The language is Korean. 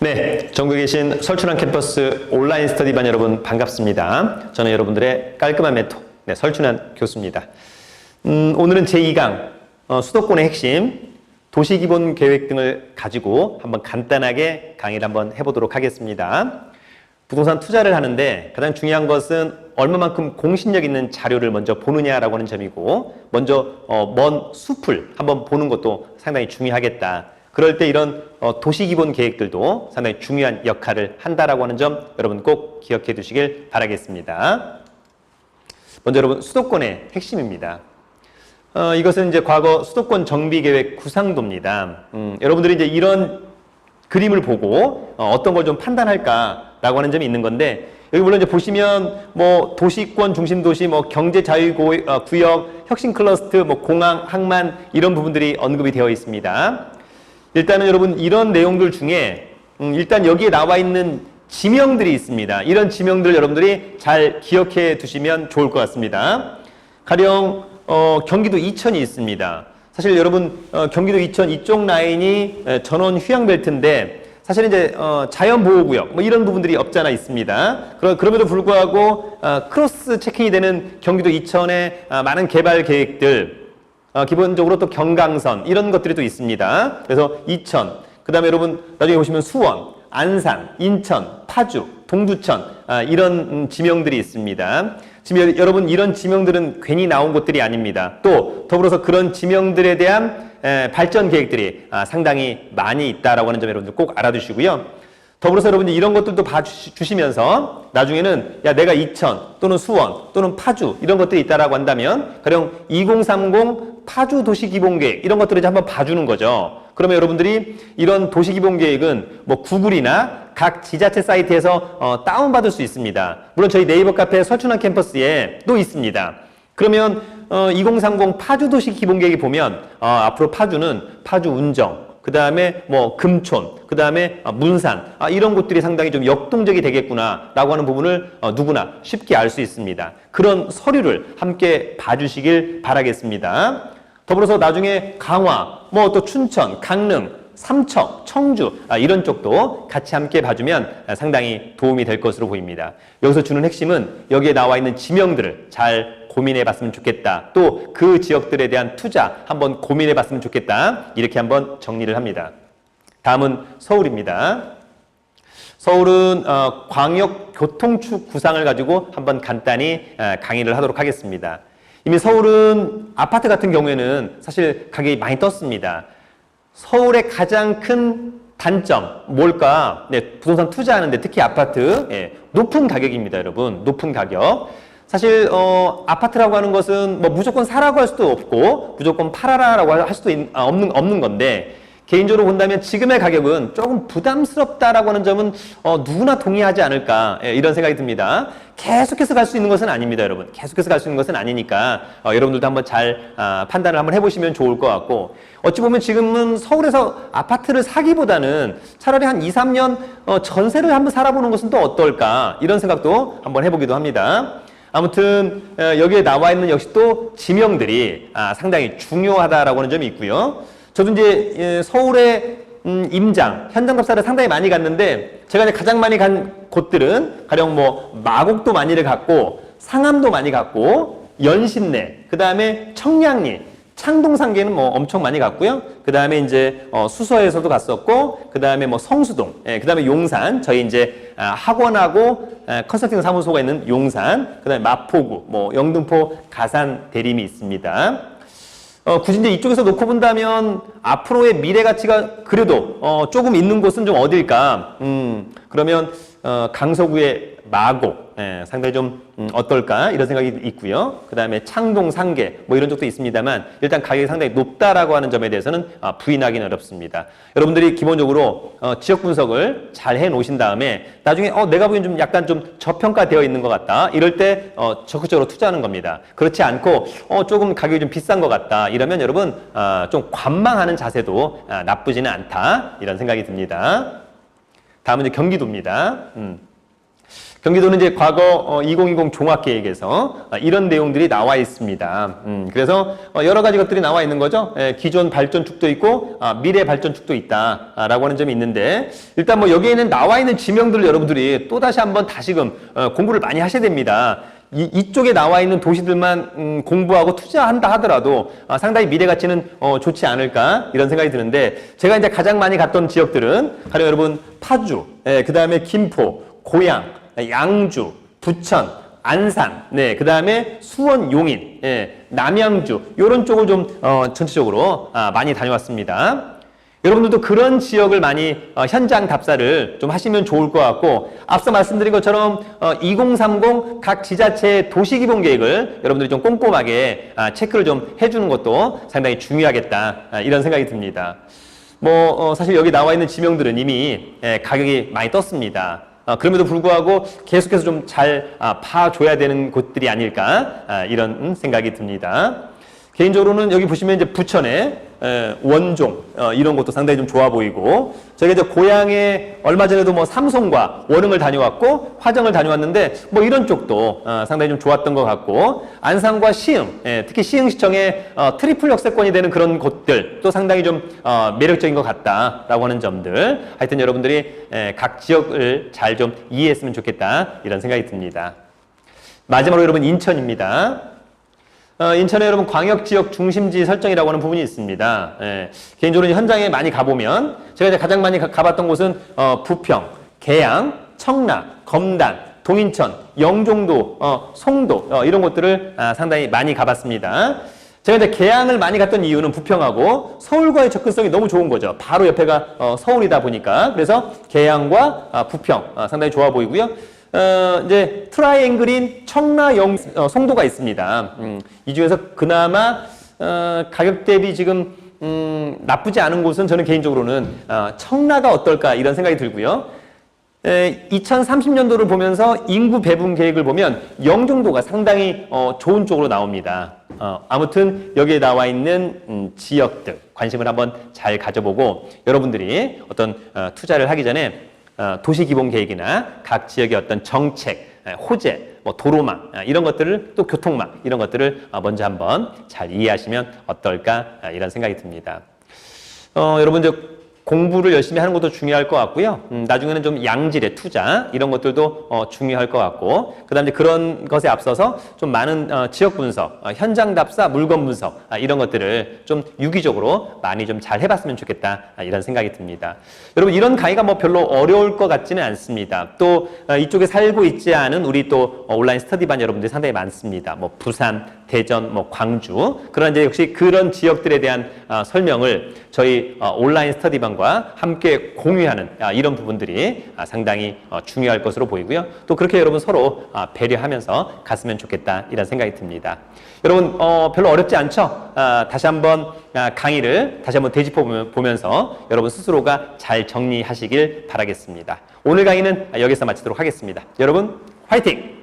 네, 전국에 계신 설춘환 캠퍼스 온라인 스터디반 여러분 반갑습니다. 저는 여러분들의 깔끔한 메토, 네, 설춘환 교수입니다. 음, 오늘은 제2강 어, 수도권의 핵심 도시기본 계획 등을 가지고 한번 간단하게 강의를 한번 해보도록 하겠습니다. 부동산 투자를 하는데 가장 중요한 것은 얼마만큼 공신력 있는 자료를 먼저 보느냐라고 하는 점이고 먼저 어, 먼 숲을 한번 보는 것도 상당히 중요하겠다. 그럴 때 이런 어, 도시 기본 계획들도 상당히 중요한 역할을 한다라고 하는 점 여러분 꼭 기억해 두시길 바라겠습니다. 먼저 여러분 수도권의 핵심입니다. 어, 이것은 이제 과거 수도권 정비 계획 구상도입니다. 음, 여러분들이 이제 이런 그림을 보고 어, 떤 걸 좀 판단할까라고 하는 점이 있는 건데 여기 물론 이제 보시면 뭐 도시권 중심 도시 뭐 경제 자유 어, 구역 혁신 클러스터 뭐 공항 항만 이런 부분들이 언급이 되어 있습니다. 일단은 여러분 이런 내용들 중에 음, 일단 여기에 나와 있는 지명들이 있습니다. 이런 지명들 여러분들이 잘 기억해 두시면 좋을 것 같습니다. 가령 어, 경기도 이천이 있습니다. 사실 여러분 어, 경기도 이천 이쪽 라인이 에, 전원 휴양벨트인데 사실 이제 어, 자연보호구역 뭐 이런 부분들이 없잖아 있습니다. 그러, 그럼에도 불구하고 어, 크로스 체킹이 되는 경기도 이천의 어, 많은 개발 계획들 어, 기본적으로 또 경강선 이런 것들이 또 있습니다. 그래서 이천 그 다음에 여러분 나중에 보시면 수원, 안산, 인천, 파주, 동두천 아, 이런 음, 지명들이 있습니다. 지금 여러분 이런 지명들은 괜히 나온 곳들이 아닙니다. 또 더불어서 그런 지명들에 대한 에, 발전 계획들이 아, 상당히 많이 있다라고 하는 점 여러분들 꼭 알아두시고요. 더불어서 여러분들 이런 것들도 봐주시면서 나중에는 야 내가 이천 또는 수원 또는 파주 이런 것들이 있다라고 한다면 가령 2030 파주 도시기본계획 이런 것들을 이제 한번 봐주는 거죠. 그러면 여러분들이 이런 도시기본계획은 뭐 구글이나 각 지자체 사이트에서 어, 다운받을 수 있습니다. 물론 저희 네이버 카페 설춘환 캠퍼스에 또 있습니다. 그러면 어, 2030 파주 도시 기본계획에 보면 어, 앞으로 파주는 파주 운정, 그 다음에 뭐 금촌, 그 다음에 문산 아, 이런 곳들이 상당히 좀 역동적이 되겠구나라고 하는 부분을 어, 누구나 쉽게 알 수 있습니다. 그런 서류를 함께 봐주시길 바라겠습니다. 더불어서 나중에 강화, 뭐 또 춘천, 강릉, 삼척, 청주 아, 이런 쪽도 같이 함께 봐주면 상당히 도움이 될 것으로 보입니다. 여기서 주는 핵심은 여기에 나와 있는 지명들을 잘 고민해 봤으면 좋겠다. 또 그 지역들에 대한 투자 한번 고민해 봤으면 좋겠다. 이렇게 한번 정리를 합니다. 다음은 서울입니다. 서울은 어, 광역교통축 구상을 가지고 한번 간단히 어, 강의를 하도록 하겠습니다. 이미 서울은 아파트 같은 경우에는 사실 가격이 많이 떴습니다. 서울의 가장 큰 단점 뭘까? 네, 부동산 투자하는데 특히 아파트 예, 높은 가격입니다, 여러분. 높은 가격. 사실 어, 아파트라고 하는 것은 뭐 무조건 사라고 할 수도 없고 무조건 팔아라라고 할 수도 있, 아, 없는 없는 건데 개인적으로 본다면 지금의 가격은 조금 부담스럽다라고 하는 점은 어, 누구나 동의하지 않을까 예, 이런 생각이 듭니다. 계속해서 갈 수 있는 것은 아닙니다, 여러분. 계속해서 갈 수 있는 것은 아니니까 어, 여러분들도 한번 잘 아, 판단을 한번 해보시면 좋을 것 같고 어찌 보면 지금은 서울에서 아파트를 사기보다는 차라리 한 2, 3년 어, 전세를 한번 살아보는 것은 또 어떨까 이런 생각도 한번 해보기도 합니다. 아무튼 어, 여기에 나와 있는 역시 또 지명들이 아, 상당히 중요하다라고 하는 점이 있고요. 저도 이제 예, 서울의 음, 임장, 현장 답사를 상당히 많이 갔는데 제가 이제 가장 많이 간 곳들은 가령 뭐 마곡도 많이를 갔고 상암도 많이 갔고 연신내, 그 다음에 청량리, 창동상계는 뭐 엄청 많이 갔고요. 그 다음에 이제 어, 수서에서도 갔었고, 그 다음에 뭐 성수동, 예, 그 다음에 용산, 저희 이제 아, 학원하고 아, 컨설팅 사무소가 있는 용산, 그 다음에 마포구, 뭐 영등포 가산 대림이 있습니다. 어, 굳이 이제 이쪽에서 놓고 본다면 앞으로의 미래 가치가 그래도 어, 조금 있는 곳은 좀 어딜까? 음, 그러면 어, 강서구의 마곡 예, 상당히 좀 음, 어떨까 이런 생각이 있고요. 그 다음에 창동 상계 뭐 이런 쪽도 있습니다만 일단 가격이 상당히 높다라고 하는 점에 대해서는 아, 부인하기는 어렵습니다. 여러분들이 기본적으로 어, 지역 분석을 잘 해 놓으신 다음에 나중에 어, 내가 보기엔 좀 약간 좀 저평가되어 있는 것 같다 이럴 때 어, 적극적으로 투자하는 겁니다. 그렇지 않고 어, 조금 가격이 좀 비싼 것 같다 이러면 여러분 어, 좀 관망하는 자세도 아, 나쁘지는 않다 이런 생각이 듭니다. 다음은 이제 경기도입니다. 음. 경기도는 이제 과거 어, 2020 종합계획에서 아, 이런 내용들이 나와 있습니다. 음, 그래서 어, 여러 가지 것들이 나와 있는 거죠. 예, 기존 발전축도 있고 아, 미래 발전축도 있다라고 하는 점이 있는데 일단 뭐 여기에는 나와 있는 지명들을 여러분들이 또 다시 한번 다시금 어, 공부를 많이 하셔야 됩니다. 이, 이쪽에 나와 있는 도시들만 음, 공부하고 투자한다 하더라도 아, 상당히 미래 가치는 어, 좋지 않을까 이런 생각이 드는데 제가 이제 가장 많이 갔던 지역들은 가령 여러분 파주, 예, 그 다음에 김포, 고양, 양주, 부천, 안산, 네, 그 다음에 수원, 용인, 예, 남양주 이런 쪽을 좀 어, 전체적으로 아, 많이 다녀왔습니다. 여러분들도 그런 지역을 많이 어, 현장 답사를 좀 하시면 좋을 것 같고 앞서 말씀드린 것처럼 어, 2030 각 지자체의 도시기본 계획을 여러분들이 좀 꼼꼼하게 아, 체크를 좀 해주는 것도 상당히 중요하겠다 아, 이런 생각이 듭니다. 뭐 어, 사실 여기 나와 있는 지명들은 이미 예, 가격이 많이 떴습니다. 어, 그럼에도 불구하고 계속해서 좀잘 아, 파줘야 되는 곳들이 아닐까 아, 이런 음, 생각이 듭니다. 개인적으로는 여기 보시면 이제 부천에 에, 원종 어, 이런 것도 상당히 좀 좋아 보이고 저희가 이제 고향에 얼마 전에도 뭐 삼성과 원흥을 다녀왔고 화정을 다녀왔는데 뭐 이런 쪽도 어, 상당히 좀 좋았던 것 같고 안산과 시흥 예, 특히 시흥시청에 어, 트리플 역세권이 되는 그런 곳들 또 상당히 좀 어, 매력적인 것 같다라고 하는 점들 하여튼 여러분들이 에, 각 지역을 잘 좀 이해했으면 좋겠다 이런 생각이 듭니다. 마지막으로 여러분 인천입니다. 어, 인천에 여러분 광역 지역 중심지 설정이라고 하는 부분이 있습니다. 예, 개인적으로 현장에 많이 가보면 제가 이제 가장 많이 가, 봤던 곳은 어, 부평, 계양, 청라, 검단, 동인천, 영종도, 어, 송도 어, 이런 곳들을 아, 상당히 많이 가봤습니다. 제가 이제 계양을 많이 갔던 이유는 부평하고 서울과의 접근성이 너무 좋은 거죠. 바로 옆에가 어, 서울이다 보니까 그래서 계양과 아, 부평 아, 상당히 좋아 보이고요. 어, 이제 트라이앵글인 청라 영 어, 송도가 있습니다. 음, 이 중에서 그나마 어, 가격 대비 지금 음, 나쁘지 않은 곳은 저는 개인적으로는 어, 청라가 어떨까 이런 생각이 들고요. 에, 2030년도를 보면서 인구 배분 계획을 보면 영종도가 상당히 어, 좋은 쪽으로 나옵니다. 어, 아무튼 여기에 나와 있는 음, 지역들 관심을 한번 잘 가져보고 여러분들이 어떤 어, 투자를 하기 전에 어, 도시기본계획이나 각 지역의 어떤 정책, 에, 호재, 뭐 도로망 아, 이런 것들을 또 교통망 이런 것들을 어, 먼저 한번 잘 이해하시면 어떨까 아, 이런 생각이 듭니다. 어, 여러분 이제 공부를 열심히 하는 것도 중요할 것 같고요. 음, 나중에는 좀 양질의 투자 이런 것들도 어, 중요할 것 같고 그다음에 그런 것에 앞서서 좀 많은 어, 지역 분석, 어, 현장 답사, 물건 분석 아, 이런 것들을 좀 유기적으로 많이 좀 잘 해봤으면 좋겠다 아, 이런 생각이 듭니다. 여러분 이런 강의가 뭐 별로 어려울 것 같지는 않습니다. 또 어, 이쪽에 살고 있지 않은 우리 또 어, 온라인 스터디반 여러분들이 상당히 많습니다. 뭐 부산, 대전, 뭐 광주 그런 이제 역시 그런 지역들에 대한 어, 설명을 저희 어, 온라인 스터디반과 함께 공유하는 아, 이런 부분들이 아, 상당히 어, 중요할 것으로 보이고요. 또 그렇게 여러분 서로 아, 배려하면서 갔으면 좋겠다 이런 생각이 듭니다. 여러분 어, 별로 어렵지 않죠? 아, 다시 한번 아, 강의를 다시 한번 되짚어 보면- 보면서 여러분 스스로가 잘 정리하시길 바라겠습니다. 오늘 강의는 여기서 마치도록 하겠습니다. 여러분 화이팅!